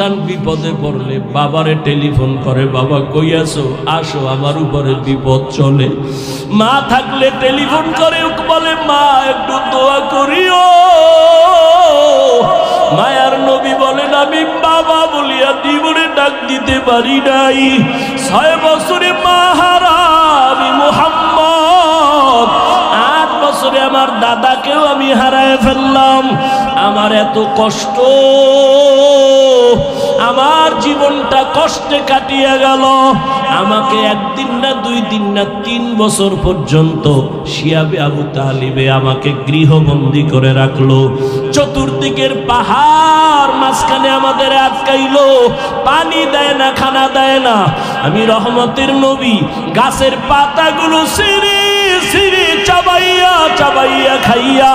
সন্তান বিপদে পড়লে বাবারে টেলিফোন করে, বাবা, কই আসো আসো, আমার উপরে বিপদ চলে। মা থাকলে টেলিফোন করে বলে, মা, একটু দোয়া করিও। মায়ার নবী বলেন, আমি বাবা বলিয়া জীবনে ডাক দিতে পারি নাই। ছয় বছরে মা হারা, আমি মোহাম্মদ। আট বছরে আমার দাদাকেও আমি হারায় ফেললাম। আমার এত কষ্ট। আমার জীবনটা কষ্টে কাটিয়ে গেল। আমাকে একদিন না দুই দিন না তিন বছর পর্যন্ত শিয়াবে আবু তালিবে আমাকে গৃহবন্দী করে রাখল। চতুর্দিকের পাহাড় মাঝখানে আমাদের আটকাইলো। পানি দেয় না, খানা দেয় না। আমি রহমতের নবী, গাছের পাতাগুলো সিঁড়ি সিঁড়ি চাবাইয়া চাবাইয়া খাইয়া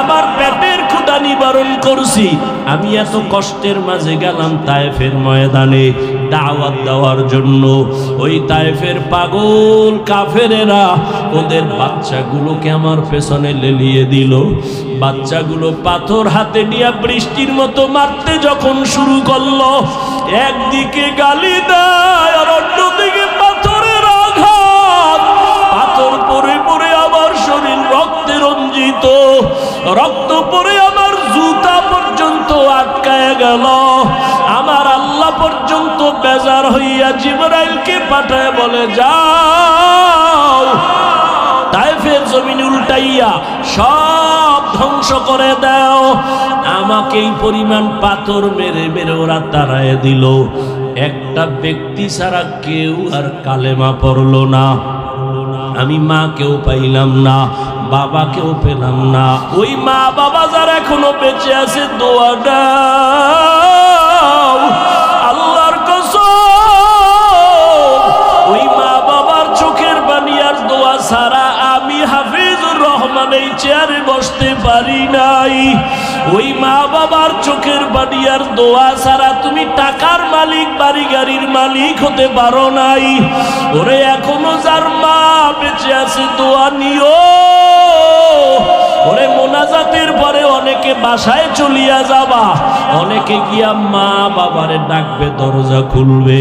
আমার পেটের ক্ষুদা নিবারণ করছি। আমি এত কষ্টের মাঝে গেলাম তায়েফের ময়দানে দাওয়াত দেওয়ার জন্য। ওই তায়েফের পাগল কাফেরেরা ওদের বাচ্চাগুলোকে আমার পেছনে লেলিয়ে দিল। বাচ্চাগুলো পাথর হাতে নিয়ে বৃষ্টির মতো মারতে যখন শুরু করল, একদিকে গালি দেয় আর অন্যদিকে রঞ্জিত রক্ত পরে আমার জুতা পর্যন্ত আটকায় গেল। আমার আল্লাহ পর্যন্ত বেজার হইয়া জিবরাইলকে পাঠায় বলে, যাও। তাইফের জমিন উল্টাইয়া সব ধ্বংস করে দাও। আমাকে এই পরিমাণ পাথর মেরে মেরে ওরা তাড়ায় দিল। একটা ব্যক্তি ছাড়া কেউ আর কালেমা পড়ল না। আমি মাকেও পাইলাম না। বাবাকেও পেলাম না। ওই মা বাবা যারা এখনও বেঁচে আছে দোয়াটা আল্লাহর কসম, ওই মা বাবার চোখের বাণী আর দোয়া ছাড়া আমি হাফিজুর রহমান এই চেয়ারে বসতে পারি নাই। ওই মা বাবার চোখের বাণী আর দোয়া ছাড়া তুমি টাকার মালিক বাড়ি গাড়ির মালিক হতে পারো নাই। ওরে, এখনও যার মা বেঁচে আছে, দোয়া নিও। ওরে মোনাজাতের পরে অনেকে বাসায় চলিয়া যাবা, অনেকে গিয়া মা বাবারে ডাকবে, দরজা খুলবে।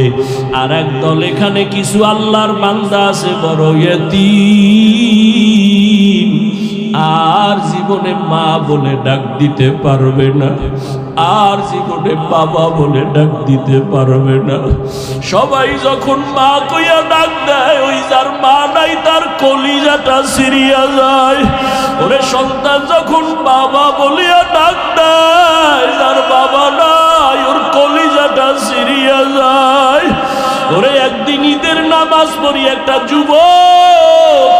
আর একদল এখানে কিছু আল্লাহর বান্দা আছে, বড় ইয়তি আর জীবনে মা বলে ডাক দিতে পারবে না। আর জীবনে বাবা বলে ডাক দিতে পারবে না। সবাই যখন মা কইয়া ডাক দেয়, ওই যার মা নাই, তার কলিজাটা সিরিয়া যায়। ওরে সন্তান যখন বাবা বলিয়া ডাক দেয়, যার বাবা নাই, ওর কলিজাটা সিরিয়া যায়। ওরে একদিন ঈদের নামাজ পড়ি, একটা যুব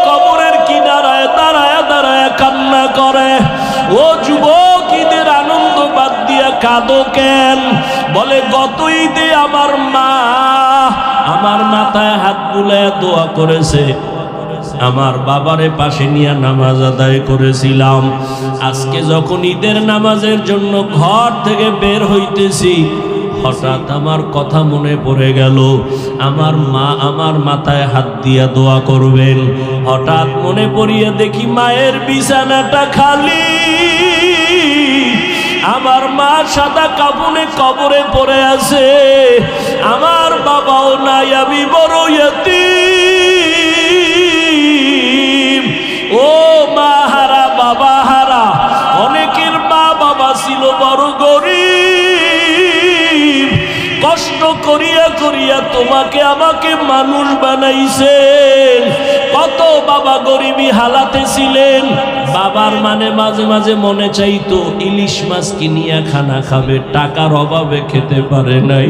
কবরের কিনারায় দাঁড়ায় দাঁড়ায় কান্না করে। ও যুবক, ঈদের কাঁদো কেন? বলে গত ঈদে আমার মা আমার মাথায় হাত বুলায় দোয়া করেছে, আমার বাবারে পাশে নিয়ে নামাজ আদায় করেছিলাম। আজকে যখন ঈদের নামাজের জন্য ঘর থেকে বের হইতেছি, হঠাৎ আমার কথা মনে পড়ে গেল, আমার মা আমার মাথায় হাত দিয়া দোয়া করবেন। হঠাৎ মনে পড়িয়া দেখি মায়ের বিছানাটা খালি। আমার মা সাদা কাপড়ে কবরে পড়ে আছে। আমার বাবাও নাই, আমি বড় ইয়তীম। ও মা হারা, বাবা হারা, অনেকের মা বাবা ছিল বড় গরিব। কষ্ট করিয়া করিয়া তোমাকে আমাকে মানুষ বানাইছেন। কত বাবা গরিবী হালাতে ছিলেন বাবার মানে মাঝে মাঝে মনে চাইতো, ইলিশ মাছ কিনিয়া খানা খাবে, টাকার অভাবে খেতে পারে নাই।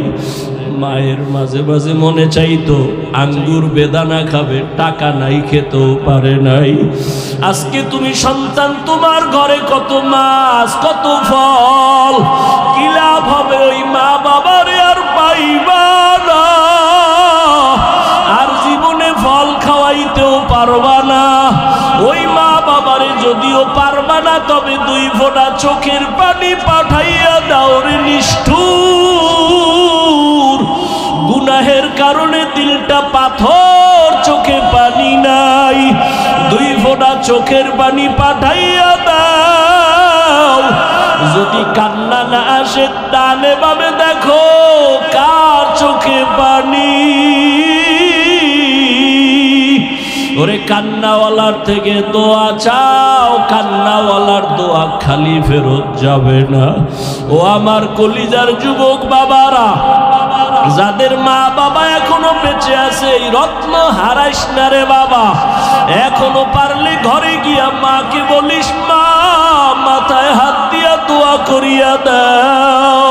মায়ের মাঝে মাঝে মনে চাইতো, আঙ্গুর বেদানা খাবে, টাকা নাই, খেতেও পারে নাই। আজকে তুমি সন্তান, তোমার ঘরে কত মাছ, কত ফল, কি লাভ হবে ওই মা বাবারে আর পাইবা আর জীবনে ফল খাওয়াইতেও পারবা বাবারে, যদিও পারবা না, তবে দুই ফোঁটা চোখের পানি পাঠাইয়া দাও রে নিষ্ঠুর। গুনাহের কারণে দিলটা পাথর চোখে পানি নাই। দুই ফোঁটা চোখের পানি পাঠাইয়া দাও। যদি কান্না না আসে ডানে ভাবে দেখো কার চোখে পানি। কান্নাওয়ালার থেকে দোয়া চাও, কান্নাওয়ালার দোয়া খালি ফেরত যাবে না। ও আমার কলিজার যুবক বাবারা, যাদের মা বাবা এখনও বেঁচে আছে, এই রত্ন হারাইস না রে বাবা। এখনও পারলে ঘরে গিয়া মাকে বলিস, মা, মাথায় হাত দিয়া দোয়া করিয়া দাও।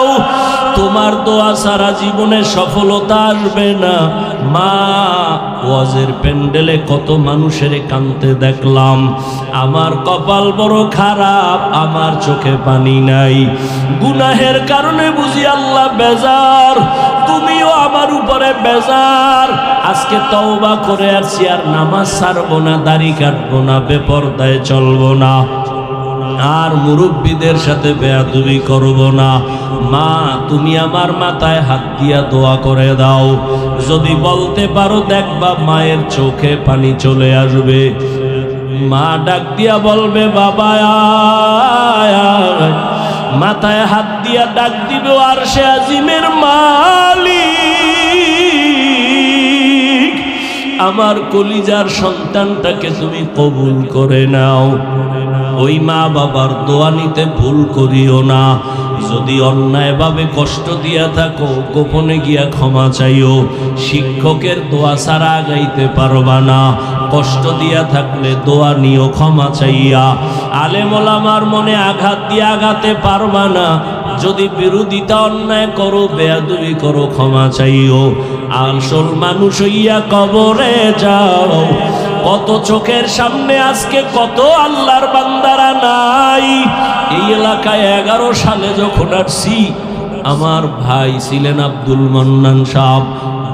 তোমার দোয়া সারা জীবনে সফলতা আসবে না। মা, ওয়াজের প্যান্ডেলে কত মানুষের কানতে দেখলাম। আমার কপাল বড় খারাপ, আমার চোখে পানি নাই। গুনাহের কারণে বুঝি আল্লাহ বেজার, তুমিও আমার উপরে বেজার। আজকে তওবা করে আসছি আর নামাজ ছাড়বো না, দাড়ি কাটবো না, বেপরদায় চলবো না। আর মুরব্বীদের সাথে বেয়াদুবি করব না। মা, তুমি আমার মাথায় হাত দিয়া দোয়া করে দাও। যদি বলতে পারো, দেখবা মায়ের চোখে পানি চলে আসবে। মা ডাক দিয়া বলবে, বাবা। মাথায় হাত দিয়া ডাক দিবে, আর সে আজিমের মালিক। আমার কলিজার সন্তানটাকে তুমি কবুল করে নাও। ওই মা বাবার দোয়া নিতে ভুল করিও না। যদি অন্যায়ভাবে কষ্ট দিয়া থাকো, গোপনে গিয়া ক্ষমা চাইও। শিক্ষকের দোয়া ছাড়া গাইতে পারবা না। কষ্ট দিয়া থাকলে দোয়া নিও, ক্ষমা চাইয়া। আলেমোলামার মনে আঘাত দিয়ে আঘাতে পারবা না। যদি বিরোধিতা অন্যায় করো, বেয়াদুবি করো, ক্ষমা চাইও। আসল মানুষ হইয়া কবরে যাও। কত চোখের সামনে আজকে কত আল্লাহর বান্দারা নাই। এই এলাকায় এগারো সালে যখন আসছি, আমার ভাই ছিলেন আব্দুল মন্নান সাহ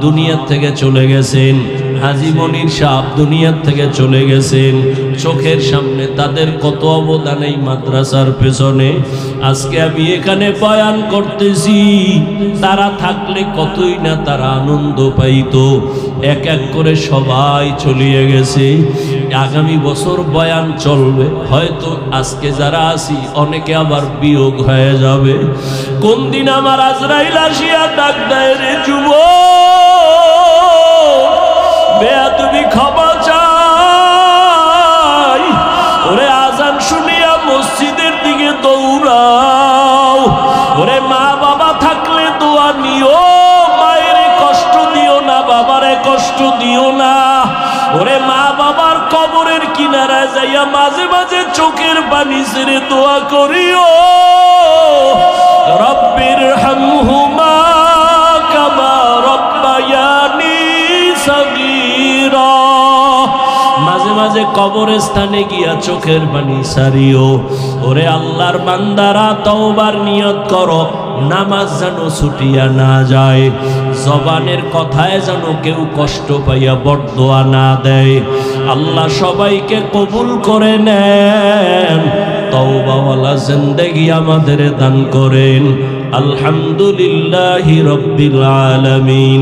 দুনিয়ার থেকে চলে গেছেন। হাজি মনির সাহ দুনিয়ার থেকে চলে গেছেন। চোখের সামনে তাদের কত অবদান এই মাদ্রাসার পেছনে। আজকে আমি এখানে বয়ান করতেছি, তারা থাকলে কতই না তারা আনন্দ পাইতো। এক এক করে সবাই চলিয়ে গেছে। আগামী বছর বয়ান চলবে। হয়তো আজকে যারা আছি, অনেকে আবার বিয়োগ হয়ে যাবে। কোন দিন আমার আজরাইল আসিয়া ডাক দেয় রে যুব বেয়া তুমি ক্ষমা চাই। ওরে আজান শুনিয়া মসজিদের দিকে দৌড়াও। ওরে মা বাবা থাকলে দোয়া নিও। মায়ের কষ্ট দিও না, বাবারে কষ্ট দিও না। ওরে মা বাবার কবরের কিনারায় যাইয়া মাঝে মাঝে চোখের পানি ছেড়ে দোয়া করিও। রব্বির হামহুমা মাঝে কবরস্থানে গিয়া চোখের পানি সারিও। ওরে আল্লাহর বান্দারা, তওবার নিয়ত করো, নামাজ যেন ছুটিয়া না যায়। জবানের কথায় যেন কেউ কষ্ট পাইয়া বরদোয়া না দেয়। আল্লাহ সবাইকে কবুল করে নেন, তওবাওয়ালা জিন্দেগি আমাদের দান করেন। আলহামদুলিল্লাহ রব্বিল আলামিন।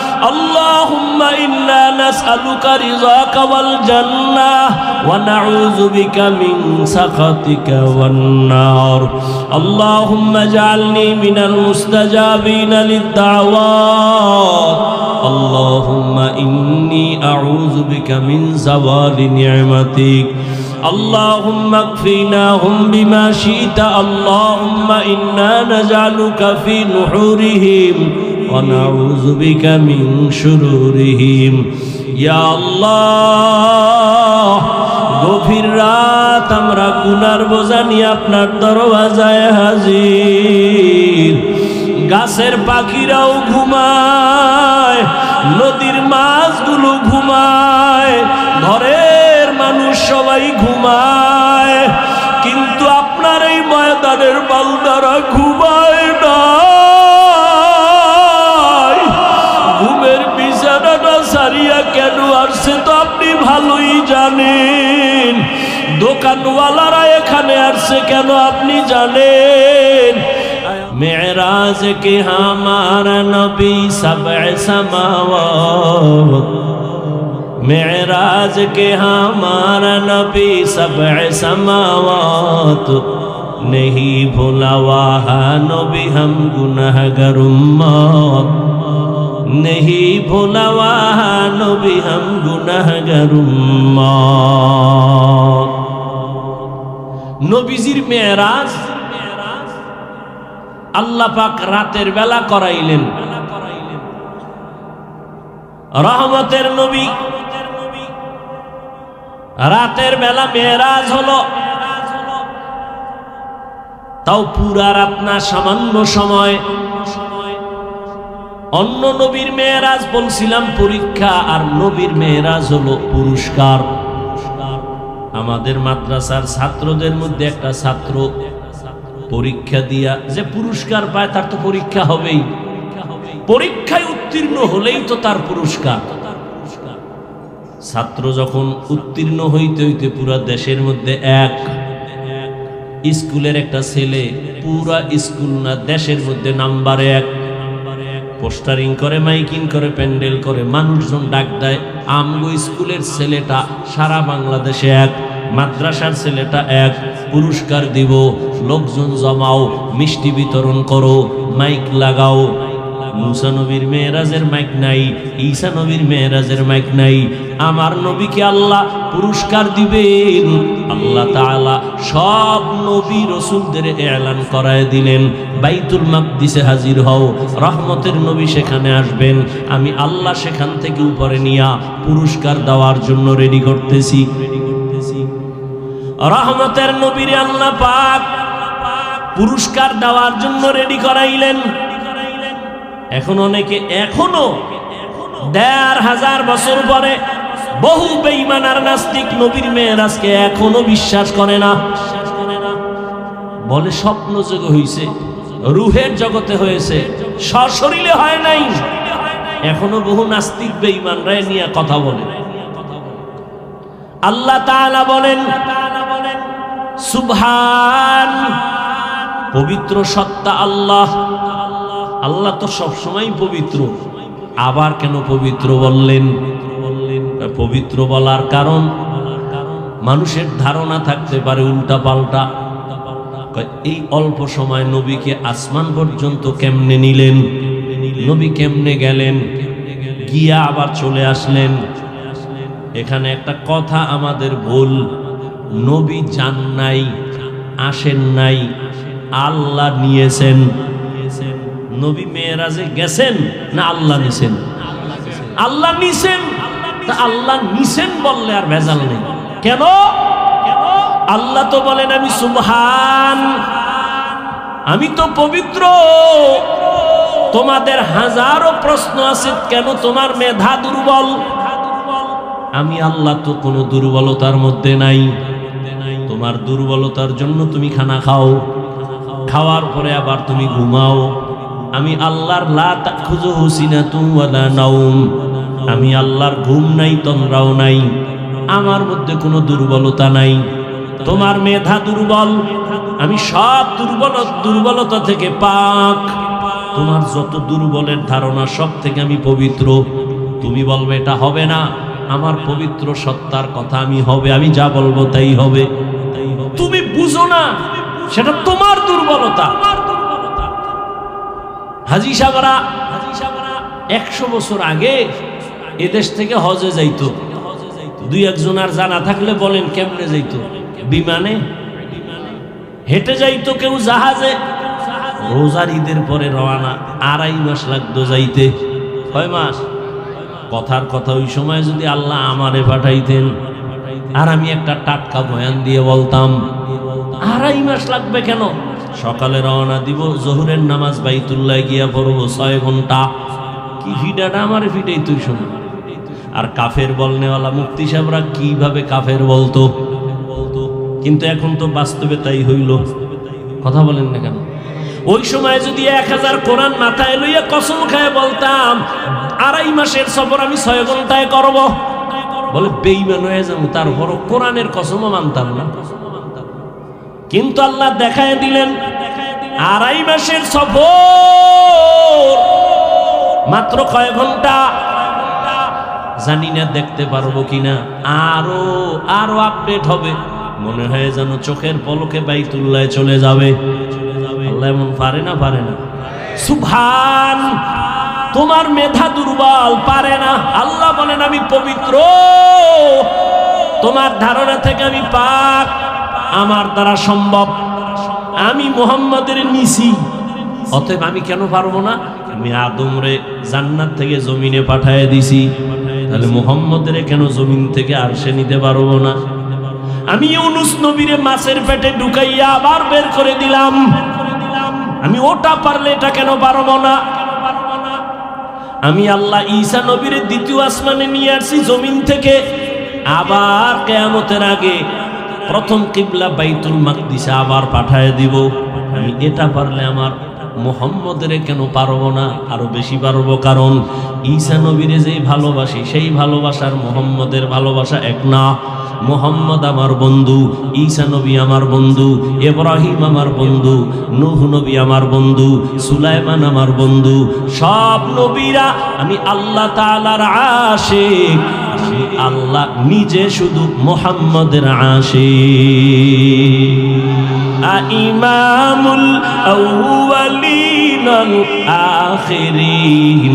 اللهم إنا نسألك رضاك والجنة ونعوذ بك من سخطك والنار اللهم اجعلني من المستجابين للدعوات اللهم إني أعوذ بك من زوال نعمتك اللهم اكفناهم بما شئت اللهم إنا نجعلك في نحورهم ونعوذ بك من شرورهم يا الله গভীর রাত আমরা গুনার বোঝা নিয়ে আপনার দরওয়াজায় হাজির গাছের পাখিরাও ঘুমায় নদীর মাছগুলো ঘুমায় ঘরের মানুষ সবাই ঘুমায় কিন্তু আপনার এই ময়দানের বালদারা ঘুমায় জানেন মেরাজ কে হামার নবী সব সমাওয়াত मेराज के हमारा नबी सब समावत नहीं भूला वहा नबी हम गुनहगर उम्मत नहीं भूला वहा नबी हम गुनहगर उम्मत নবীজির মেয়েরাজ আল্লাহ পাক রাতের বেলা করাইলেন। রহমতের নবী রাতের বেলা মেয়েরাজ হলো। তাও পুরা রাত না, সামান্য সময়। অন্য নবীর মেয়েরাজ বলছিলাম, পরীক্ষা আর নবীর মেয়েরাজ হলো পুরস্কার। আমাদের মাদ্রাসার ছাত্রদের মধ্যে একটা ছাত্র পরীক্ষা দিয়া যে পুরস্কার পায়, তার তো পরীক্ষা হবেই। পরীক্ষায় উত্তীর্ণ হলেই তো তার পুরস্কার। ছাত্র যখন উত্তীর্ণ হইতে হইতে পুরা দেশের মধ্যে এক, স্কুলের একটা ছেলে পুরা স্কুল না, দেশের মধ্যে নাম্বার এক। পোস্টারিং করে, মাইকিং করে, প্যান্ডেল করে, মানুষজন ডাক দেয়, আমগো স্কুলের ছেলেটা সারা বাংলাদেশে এক, মাদ্রাসার ছেলেটা এক, পুরস্কার দিব, লোকজন জমাও, মিষ্টি বিতরণ করো, মাইক লাগাও। মুসা নবীর মেয়েরাজের মাইক নাই নবীর মেয়েরাজের মাইক নাই। আমার নবীকে আল্লাহ পুরস্কার দিবেন। আল্লাহ তাআলা সব নবী রসুলদের এলান করায় দিলেন। বাইতুল হাজির হও, রহমতের নবী সেখানে আসবেন। আমি আল্লাহ সেখান থেকে উপরে নিয়া পুরস্কার দেওয়ার জন্য রেডি করতেছি। রহমতের নবীর আল্লাহ পাক পুরস্কার দেওয়ার জন্য রেডি করাইলেন। এখন অনেকে এখনও দেড় হাজার বছর পরে বহু বেঈমান আর নাস্তিক নবীর মেয়েরাজকে এখনও বিশ্বাস করে না। বলে স্বপ্ন যোগে হইছে, রুহের জগতে হয়েছে, সশরীরে হয় নাই। এখনও বহু নাস্তিক বেঈমানরা নিয়ে কথা বলে। আল্লাহ তাআলা বলেন, সুবহান, পবিত্র সত্তা আল্লাহ। আল্লাহ তো সবসময় পবিত্র। আবার কেন পবিত্র বললেন? পবিত্র বলার কারণ? মানুষের ধারণা থাকতে পারে উল্টা পাল্টা। এই অল্প সময় নবীকে আসমান পর্যন্ত কেমনে নিলেন? নবী কেমনে গেলেন? গিয়া আবার চলে আসলেন। এখানে একটা কথা আমাদের ভুল। নবী যান নাই, আসেন নাই, আল্লাহ নিয়েছেন। নবী মেয়েরাজে গেছেন না আল্লাহ নিছেন? আল্লাহ নিছেন? তা আল্লাহ নিছেন বললে আর ভেজাল নেই। কেন? আল্লাহ তো বলেন, আমি সুবহান, আমি তো পবিত্র। তোমাদের হাজারো প্রশ্ন আছে, কেন তোমার মেধা দুর্বল? আমি আল্লাহ তো কোনো দুর্বলতার মধ্যে নাই। তোমার দুর্বলতার জন্য তুমি খানা খাও। খাওয়ার পরে আবার তুমি ঘুমাও। আমি আল্লাহর হুসিনাতুম ওয়ালা নাউম আমি আল্লাহর ঘুম নাই, তন্দ্রাও নাই। আমার মধ্যে কোনো দুর্বলতা নাই। তোমার মেধা দুর্বল। আমি সব দুর্বল, দুর্বলতা থেকে পাক। তোমার যত দুর্বলের ধারণা, সব থেকে আমি পবিত্র। তুমি বলবে, এটা হবে না। আমার পবিত্র সত্তার কথা আমি হবে। আমি যা বলব তাই হবে। তুমি বুঝো না, সেটা তোমার দুর্বলতা। হাজি সাগরা একশো বছর আগে এদেশ থেকে হজে যাইতো। দুই একজন আর জানা থাকলে বলেন কেমনে যাইতো? বিমানে? হেঁটে যাইতো কেউ জাহাজে? রোজার ঈদের পরে রওনা, আড়াই মাস লাগতো যাইতে। কয় মাস। কথার কথা ওই সময় যদি আল্লাহ আমারে পাঠাইতেন। আর আমি একটা টাটকা বয়ান দিয়ে বলতাম, আড়াই মাস লাগবে কেন? সকালে রওনা দিব, জহুরের নামাজ বাইতুল্লাহ গিয়া পড়ব ছয় ঘণ্টা। কি ভিডাটা আমার ভিডেই তুই শোন? আর কাফের বলনেওয়ালা মুক্তি সাহেবরা কীভাবে কাফের বলতো? বলতো কিন্তু এখন তো বাস্তবে তাই হইল। কথা বলেন না কেন? ওই সময় যদি এক হাজার কোরআন মাথায় লইয়া কসম খায় বলতাম, আড়াই মাসের সফর আমি ছয় ঘন্টায় করব। বলে বেইমান হয়ে যাব তারপর কোরআনের কসমও মানতাম না। কিন্তু আল্লাহ দেখায় দিলেন, আড়াই মাসের সফর। মাত্র কয় ঘণ্টা? জানি না দেখতে পারব কিনা। আরও আরও আপডেট হবে। মনে হয় যেন চোখের পলকে বাইতুল্লায় চলে যাবে। আল্লাহ এমন পারে না পারে না। সুভান তোমার মেধা দুর্বল, পারে না। আল্লাহ বলেন, আমি পবিত্র। তোমার ধারণা থেকে আমি পাক। আমার দ্বারা সম্ভব। আমি মোহাম্মদের নিছি অতএব আমি কেন পারব না? আমি আদমরে জান্নাত থেকে জমিনে পাঠায় দিছি। তাহলে মোহাম্মদের কেন জমিন থেকে আর সে নিতে পারব না? আমি ইউনুস নবীরে মাছের পেটে ঢুকাইয়া আবার বের করে দিলাম। আমি ওটা পারলে এটা কেন পারব না? আমি আল্লাহ ঈসা নবীর দ্বিতীয় আসমানে নিয়ে আসছি জমিন থেকে। আবার কেয়ামতের আগে প্রথম কিবলা বাইতুল মাকদিসে আবার পাঠায় দিব। আমি এটা পারলে আমার মোহাম্মদের কেন পারব না? আরও বেশি পারব কারণ ঈসা নবীরে যেই ভালোবাসি, সেই ভালোবাসার মোহাম্মদের ভালোবাসা এক না। মোহাম্মদ আমার বন্ধু, ঈসা নবী আমার বন্ধু এব্রাহিম আমার বন্ধু, নুহ নবী আমার বন্ধু, সুলাইমান আমার বন্ধু, সব নবীরা আমি আল্লাহ তাআলার আশিক। আমি আল্লাহ নিজে শুধু মোহাম্মদের আশি ইমামুল আউয়ালিনাল আখিরিন।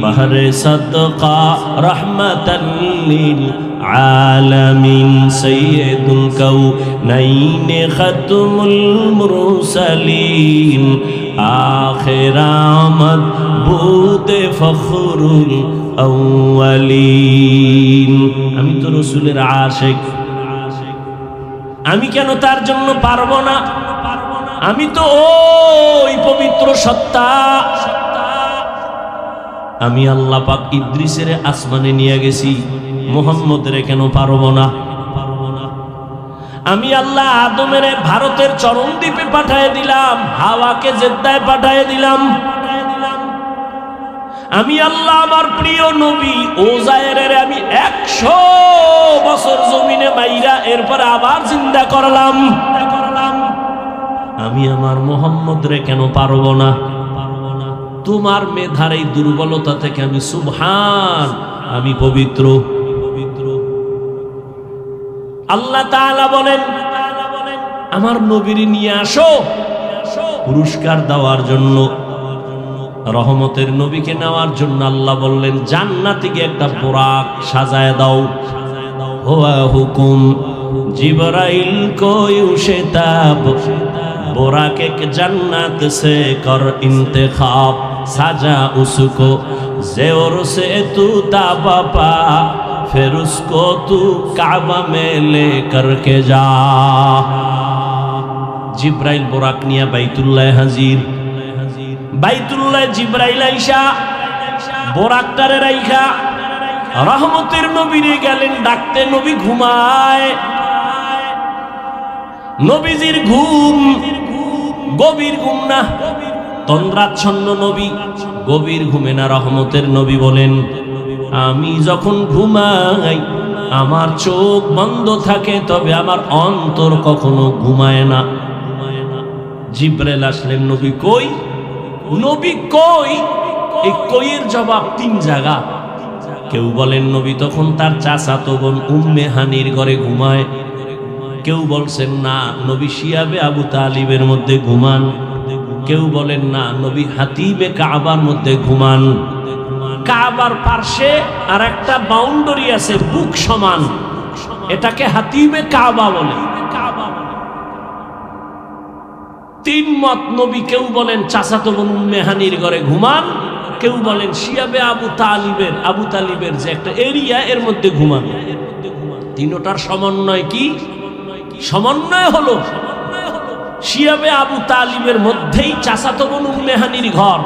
বাহরে সাদকা রহমাতাল লিল আলামিন। সাইয়্যিদুল কাউনাইন খাতমুল মুরসালিন। আখির আমদ ফখরুল আমি তো রসুলের আশেখ আমি কেন তার জন্য পারব না? আমি তো ওই পবিত্র সত্তা। আমি আল্লাহ পাক ইদ্রিসের আসমানে নিয়ে গেছি। মোহাম্মদের কেন পারব না? আমি আল্লাহ আদমের ভারতের চরমদ্বীপে পাঠায় দিলাম, হাওয়াকে জেদ্দায় পাঠায় দিলাম। আমি আল্লাহ আমার প্রিয় নবী ওজায়ের আমি একশো বছর জমিনে মাইরা এরপর আবার চিন্তা করলাম। আমি আমার মোহাম্মদ রে কেন পারব না? তোমার মেধার এই দুর্বলতা থেকে আমি সুবহান, আমি পবিত্র পবিত্র। আল্লাহ তাআলা বলেন, আমার নবীর নিয়ে আসো পুরস্কার দেওয়ার জন্য। রহমতের নবীকে নেওয়ার জন্য আল্লাহ বললেন জান্নাতে গিয়ে একটা পোরাক সাজায় দাও হোয়া হুকুম জিবরাইল কোই উশেতাব बोराक एक जन्नत से कर इंतखाब साजा उसको जेवर से तू ताबा पा फिर उसको तू काबा में ले करके जा জিব্রাইল বোরাক নিয়া বাইতুল্লাহ হাজির বাইতুল্লাহ জিব্রাইল আইসা বোরাকটারে রাইখা, রহমতের নবীরে গেলেন, ডাকতে নবী ঘুমায়। নবীজির ঘুম গভীর ঘুম না, তন্দ্রাচ্ছন্ন নবী, গভীর ঘুমে না, রহমতের নবী বলেন, আমি যখন ঘুমাই, আমার চোখ বন্ধ থাকে, তবে আমার অন্তর কখনো ঘুমায় না। জিব্রেল আসলেন, নবী কই? নবী কই? এই কইয়ের জবাব তিন জায়গা। কেউ বলেন নবী তখন তার চাচাতো বোন উম্মে হানির ঘরে ঘুমায়। কেউ বলছেন, না, নবী শিয়াবে আবু তালিবের মধ্যে ঘুমান। কেউ বলেন, না, নবী হাতিবে কাবার মধ্যে ঘুমান। কাবার পার্শ্বে আর একটা বাউন্ডারি আছে, বুক সমান। এটাকে হাতিবে কাবা বলে। তিন মত নবী কেউ বলেন চাচাতো বোন মেহানির ঘরে ঘুমান, কেউ বলেন শিয়াবে আবু তালিবের আবু তালিবের যে একটা এরিয়া এর মধ্যে ঘুমান। তিনটার সমন্বয় কি? সমন্বয় হলো শিয়াবে আবু তালিবের মধ্যেই চাচাতো বোন মেহানির ঘর।